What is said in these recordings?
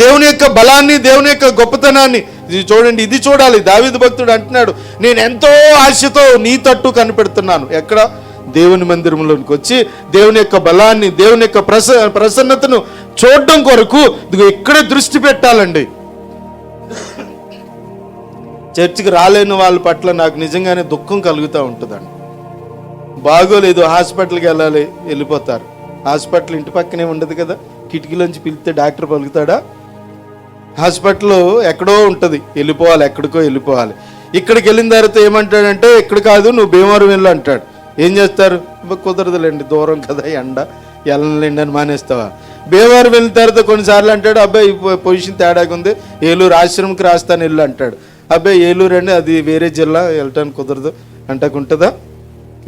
దేవుని యొక్క బలాన్ని దేవుని యొక్క గొప్పతనాన్ని ఇది చూడండి ఇది చూడాలి. దావిద భక్తుడు అంటున్నాడు నేను ఎంతో ఆశతో నీ తట్టు కనిపెడుతున్నాను. ఎక్కడ? దేవుని మందిరంలోనికి వచ్చి దేవుని యొక్క బలాన్ని దేవుని యొక్క ప్రస ప్రసన్నతను చూడడం కొరకు ఇదిగో ఇక్కడే దృష్టి పెట్టాలండి. చర్చికి రాలేని వాళ్ళ పట్ల నాకు నిజంగానే దుఃఖం కలుగుతూ ఉంటుందండి. బాగోలేదు హాస్పిటల్కి వెళ్ళాలి వెళ్ళిపోతారు. హాస్పిటల్ ఇంటి పక్కనే ఉండదు కదా. కిటికీలోంచి పిలిస్తే డాక్టర్ పలుకుతాడా? హాస్పిటల్ ఎక్కడో ఉంటుంది. వెళ్ళిపోవాలి ఎక్కడికో వెళ్ళిపోవాలి. ఇక్కడికి వెళ్ళిన తర్వాత ఏమంటాడంటే ఇక్కడ కాదు నువ్వు భీమవరం వెళ్ళు అంటాడు. ఏం చేస్తారు? కుదరదులేండి దూరం కదా ఎండ. వెళ్ళలేండి అని మానేస్తావా? భీమవరం వెళ్ళిన తర్వాత కొన్నిసార్లు అంటాడు అబ్బాయి పొజిషన్ తేడాగా ఉంది. ఏలూరు ఆశ్రమంకి రాస్తాను వెళ్ళు అంటాడు. అబ్బాయి ఏలూరు అండి అది వేరే జిల్లా వెళ్ళటానికి కుదరదు అంటాకుంటుందా?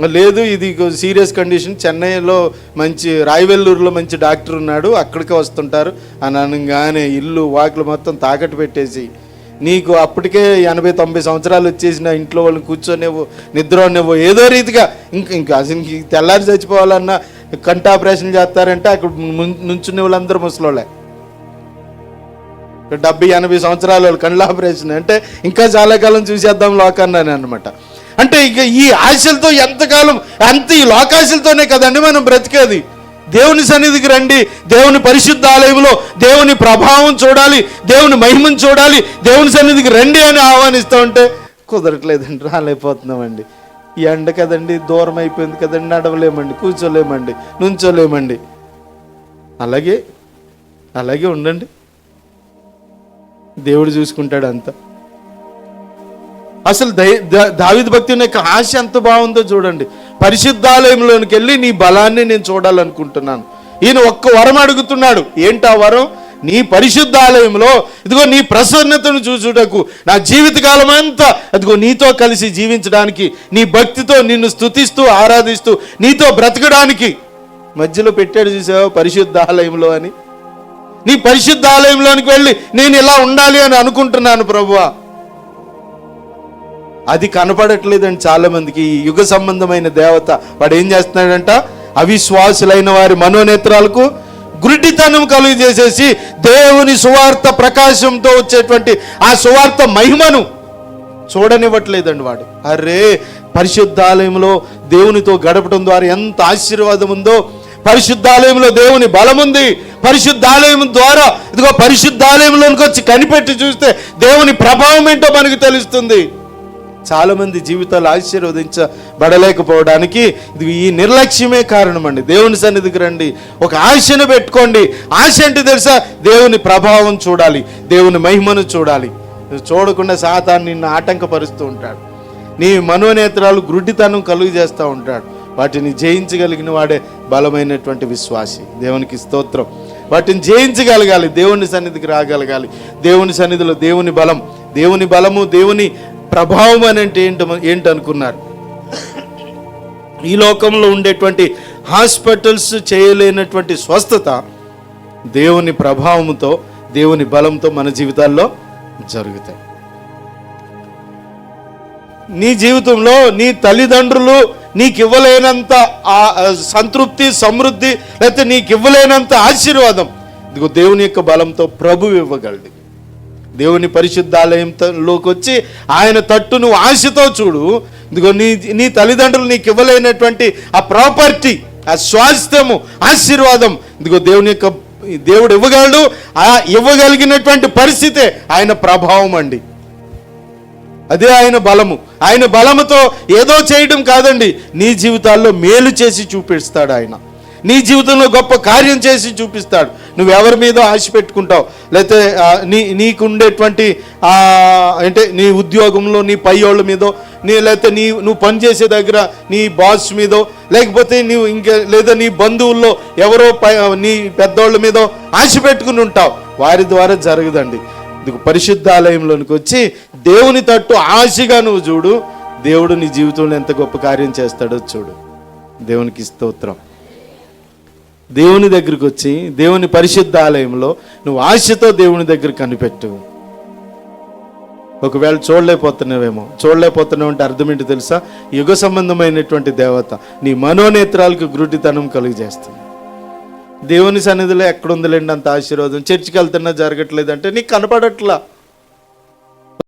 లేదు ఇది సీరియస్ కండిషన్. చెన్నైలో మంచి రాయవెల్లూరులో మంచి డాక్టర్ ఉన్నాడు అక్కడికే వస్తుంటారు. అని అనగానే ఇల్లు వాకిలు మొత్తం తాకట్టు పెట్టేసి నీకు అప్పటికే ఎనభై తొంభై సంవత్సరాలు వచ్చేసిన ఇంట్లో వాళ్ళని కూర్చోనేవో నిద్రనేవో ఏదో రీతిగా ఇంక ఇంకా అసలు ఇంక తెల్లారి చచ్చిపోవాలన్నా కంట ఆపరేషన్ చేస్తారంటే అక్కడ ము- వాళ్ళందరూ ముసలోళ్ళే. డెబ్బై ఎనభై సంవత్సరాల వాళ్ళు కళ్ళ ఆపరేషన్ అంటే ఇంకా చాలా కాలం చూసేద్దాం లోకాన్ని అనమాట అంటే ఇక ఈ ఆశలతో ఎంతకాలం అంత ఈ లోకాశలతోనే కదండి మనం బ్రతికేది? దేవుని సన్నిధికి రండి దేవుని పరిశుద్ధ ఆలయంలో దేవుని ప్రభావం చూడాలి దేవుని మహిమను చూడాలి దేవుని సన్నిధికి రండి అని ఆహ్వానిస్తూ ఉంటే కుదరట్లేదండి రాలేకపోతున్నామండి. ఈ ఎండ కదండి దూరం అయిపోయింది కదండి నడవలేమండి కూర్చోలేమండి నుంచోలేమండి. అలాగే అలాగే ఉండండి. దేవుడు చూసుకుంటాడు అంతా. అసలు దై దా- దావీదు భక్తి యొక్క ఆశ ఎంత బాగుందో చూడండి. పరిశుద్ధాలయంలోనికి వెళ్ళి నీ బలాన్ని నేను చూడాలనుకుంటున్నాను. ఈయన ఒక్క వరం అడుగుతున్నాడు. ఏంటి ఆ వరం? నీ పరిశుద్ధాలయంలో ఇదిగో నీ ప్రసన్నతను చూచుటకు నా జీవితకాలం అంతా అదిగో నీతో కలిసి జీవించడానికి నీ భక్తితో నిన్ను స్తుతిస్తూ ఆరాధిస్తూ నీతో బ్రతకడానికి. మధ్యలో పెట్టాడు చూసావు? పరిశుద్ధాలయంలో అని. నీ పరిశుద్ధాలయంలోనికి వెళ్ళి నేను ఇలా ఉండాలి అని అనుకుంటున్నాను ప్రభువా. అది కనపడట్లేదండి చాలామందికి. ఈ యుగ సంబంధమైన దేవత వాడు ఏం చేస్తున్నాడంట? అవిశ్వాసులైన వారి మనోనేత్రాలకు గుడ్డితనం కలుగు చేసేసి దేవుని సువార్త ప్రకాశంతో వచ్చేటువంటి ఆ సువార్త మహిమను చూడనివ్వట్లేదండి వాడు. అరే పరిశుద్ధాలయంలో దేవునితో గడపడం ద్వారా ఎంత ఆశీర్వాదం ఉందో. పరిశుద్ధాలయంలో దేవుని బలం ఉంది. పరిశుద్ధాలయం ద్వారా ఇదిగో పరిశుద్ధాలయంలోనికి వచ్చి కనిపెట్టి చూస్తే దేవుని ప్రభావం ఏంటో మనకు తెలుస్తుంది. చాలామంది జీవితాలు ఆశీర్వదించబడలేకపోవడానికి ఇది ఈ నిర్లక్ష్యమే కారణమండి. దేవుని సన్నిధికి రండి. ఒక ఆశను పెట్టుకోండి. ఆశ అంటే తెలుసా? దేవుని ప్రభావం చూడాలి. దేవుని మహిమను చూడాలి. చూడకుండా సాతాన్ని నిన్ను ఆటంకపరుస్తూ ఉంటాడు. నీ మనోనేత్రాలు గ్రుడ్డితనం కలుగు చేస్తూ ఉంటాడు. వాటిని జయించగలిగిన వాడే బలమైనటువంటి విశ్వాసి. దేవునికి స్తోత్రం. వాటిని జయించగలగాలి. దేవుని సన్నిధికి రాగలగాలి. దేవుని సన్నిధిలో దేవుని బలం. దేవుని బలము దేవుని ప్రభావం అని అంటే ఏంటి ఏంటనుకున్నారు ఈ లోకంలో ఉండేటువంటి హాస్పిటల్స్ చేయలేనటువంటి స్వస్థత దేవుని ప్రభావంతో దేవుని బలంతో మన జీవితాల్లో జరుగుతాయి. నీ జీవితంలో నీ తల్లిదండ్రులు నీకు ఇవ్వలేనంత ఆ సంతృప్తి సమృద్ధి లేకపోతే నీకు ఇవ్వలేనంత ఆశీర్వాదం. ఇదిగో దేవుని యొక్క బలంతో ప్రభు ఇవ్వగలడు. దేవుని పరిశుద్ధాలయంలోకి వచ్చి ఆయన తట్టు నువ్వు ఆశతో చూడు. ఇదిగో నీ నీ తల్లిదండ్రులు నీకు ఇవ్వలేనటువంటి ఆ ప్రాపర్టీ ఆ స్వాస్థ్యము ఆశీర్వాదం ఇదిగో దేవుని యొక్క దేవుడు ఇవ్వగలడు. ఆ ఇవ్వగలిగినటువంటి పరిస్థితే ఆయన ప్రభావం అండి. అదే ఆయన బలము. ఆయన బలముతో ఏదో చేయడం కాదండి. నీ జీవితాల్లో మేలు చేసి చూపిస్తాడు ఆయన. నీ జీవితంలో గొప్ప కార్యం చేసి చూపిస్తాడు. నువ్వు ఎవరి మీద ఆశ పెట్టుకుంటావు? లేకపోతే నీ నీకుండేటువంటి అంటే నీ ఉద్యోగంలో నీ పైయోళ్ళ మీదో నీ లేకపోతే నీ నువ్వు పనిచేసే దగ్గర నీ బాస్ మీదో లేకపోతే నీవు ఇంకా లేదా నీ బంధువుల్లో ఎవరో పై నీ పెద్దోళ్ళ మీదో ఆశ పెట్టుకుని ఉంటావు. వారి ద్వారా జరగదండి. ఇది పరిశుద్ధాలయంలోనికి వచ్చి దేవుని తట్టు ఆశగా నువ్వు చూడు. దేవుడు నీ జీవితంలో ఎంత గొప్ప కార్యం చేస్తాడో చూడు. దేవునికి స్తోత్రం. దేవుని దగ్గరికి వచ్చి దేవుని పరిశుద్ధాలయంలో నువ్వు ఆశతో దేవుని దగ్గర కనిపెట్టు. ఒకవేళ చూడలేకపోతున్నావేమో చూడలేకపోతున్నావు అంటే అర్థం ఏంటి తెలుసా? యుగ సంబంధమైనటువంటి దేవత నీ మనోనేత్రాలకు గురుటితనం కలుగజేస్తుంది. దేవుని సన్నిధిలో ఎక్కడ ఉందిలేండి అంత ఆశీర్వాదం? చర్చికి వెళ్తున్నా జరగట్లేదు అంటే నీకు కనపడట్లా.